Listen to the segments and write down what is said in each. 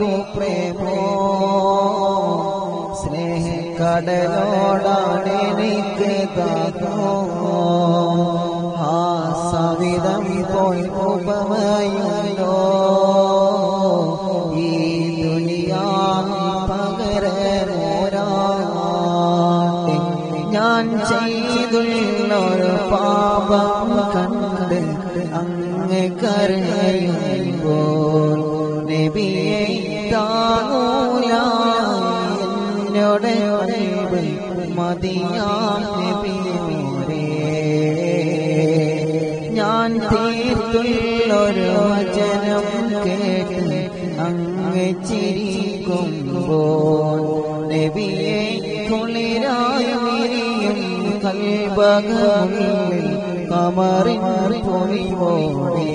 കാണിക്കൂ പ്രേമോ? സ്നേഹക്കടലോടാണ് എനിക്ക് താതോ ആ സവിധം പോയി ചെയ്തുള്ളൊരു പാപം കണ്ട് അങ്ങ് കരയുമ്പോൾ നബിയെ താങ്ങൂല എന്നോട് ഒഴിവ് മതിയാം നബിയോരേ ഞാൻ തീർത്തുള്ളൊരു വചനം കേട്ട് അങ്ങ് ചിരിക്കുമ്പോൾ നബിയെ കുളിരായി വിരിയും കൽബകമുള്ളിൽ കമറിൻ പൊലിവോടെ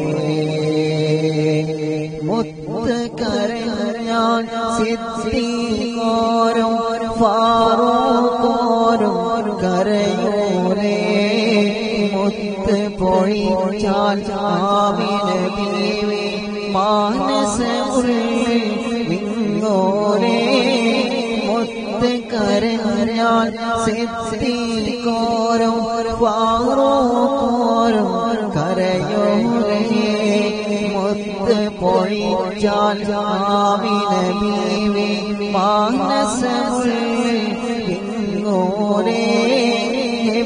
മുത്ത് കരഞ്ഞാൻ സിദ്ധിക്കോരും ഫാറൂഖോരും കരയൂരേ മുത്ത് പൊഴിച്ചാൽ ആവിന ബീവി മാനസമുള്ളിൽ വിങ്ങോരേ മുത്ത് കരഞ്ഞാൽ സിദ്ധിക്കോരും कोई जाल जामी नबी में मानस गोरे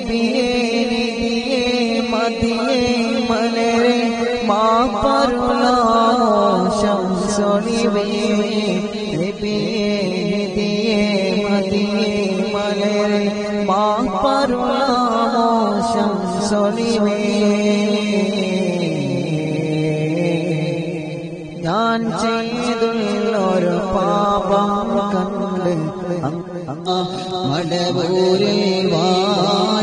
बीर दिए, मदिए मने माँ पर शमसोनी में बीर दिए, मदिए मने माँ पर शमसोनी में ഞാൻ ചെയ്തുള്ളൊരു പാപം കണ്ട് മടവൂരേ വാഴുന്ന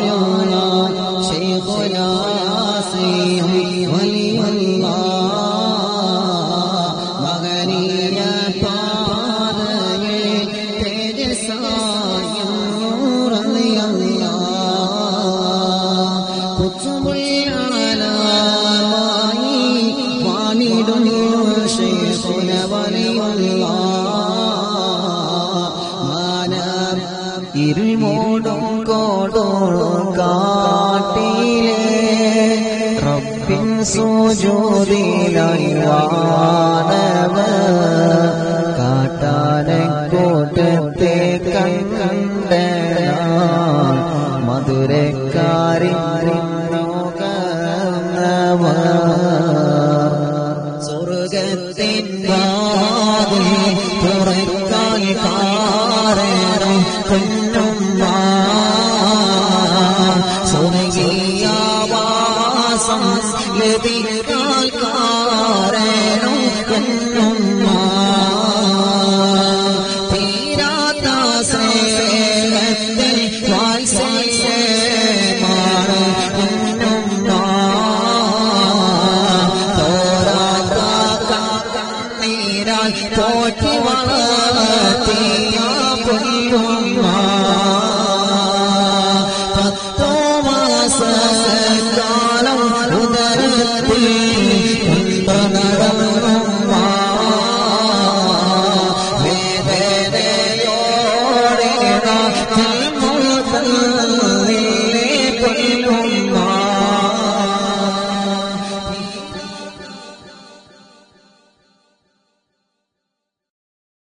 ഇരുമൂടും കോടും കാട്ടിലെ. റബ്ബിൻ സൂജൂതിലായി വാനവ കാട്ടാനെ കൂട്ടത്തെ കണ്ട മധുരക്കാരിൻ കാരണം കുഞ്ഞും സുനകീയാവാസം ലഭിക്കാൻ കാരണം കുഞ്ഞും തീരാത്ത സ്നേഹത്തിൽ വാത്സല്യമാണ് കുഞ്ഞും തോരാത്ത കണ്ണീരാൽ പോറ്റി വളർത്തിയ